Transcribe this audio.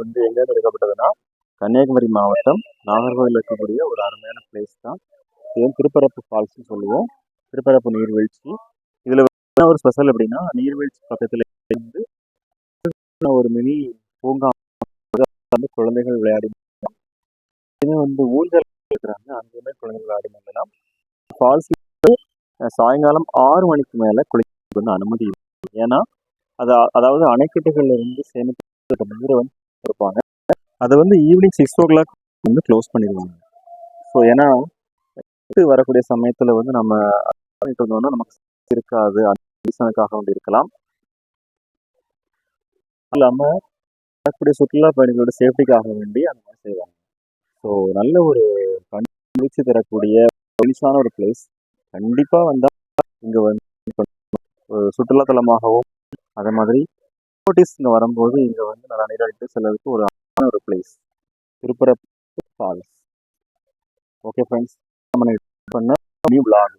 வந்து எங்கேருந்து எடுக்கப்பட்டதுன்னா கன்னியாகுமரி மாவட்டம் நாகர்கோவில் இருக்கக்கூடிய ஒரு அருமையான பிளேஸ் தான். இது திருப்பரப்பு ஃபால்ஸ்னு சொல்லுவோம். திருப்பரப்பு நீர்வீழ்ச்சி. இதில் என்ன ஒரு ஸ்பெஷல் அப்படின்னா நீர்வீழ்ச்சி பக்கத்தில் வந்து ஒரு மினி பூங்கா வந்து குழந்தைகள் விளையாடி இதுவே வந்து ஊஞ்சல் இருக்கிறாங்க அங்கேயுமே குழந்தைகள் விளையாடி முடியலாம் ஃபால்ஸ் சாயங்காலம் ஆறு மணிக்கு மேலே குளிக்க வந்து அனுமதி இருக்கு. ஏன்னா அது அதாவது அணைக்கட்டுகள்ல இருந்து சேமிக்கப்பட்ட நீரை வந்து இருப்பாங்க அதை வந்து ஈவினிங் சிக்ஸ் ஓ கிளாக் வந்து க்ளோஸ் பண்ணிடுவாங்க. ஸோ ஏன்னா வரக்கூடிய சமயத்தில் வந்து நம்ம பண்ணிட்டு இருந்தோம்னா நமக்கு இருக்காது. ரீசனுக்காக வந்து இருக்கலாம். இல்லாமல் வரக்கூடிய சுற்றுலா பயணிகளோட சேஃப்டிக்காக வேண்டி அந்த மாதிரி செய்வாங்க. ஸோ நல்ல ஒரு கண் தரக்கூடிய பொலிஷான ஒரு பிளேஸ் கண்டிப்பாக வந்தால் இங்கே வந்து ஒரு சுற்றுலாத்தலமாகவும் அதே மாதிரி டோட்டிஸ் இங்கே வரும்போது இங்கே வந்து நல்லா நீராடிட்டு செல்லறதுக்கு ஒரு அழகான ஒரு place Thirparappu falls okay friends நம்ம பண்ண நியூ பிளாக்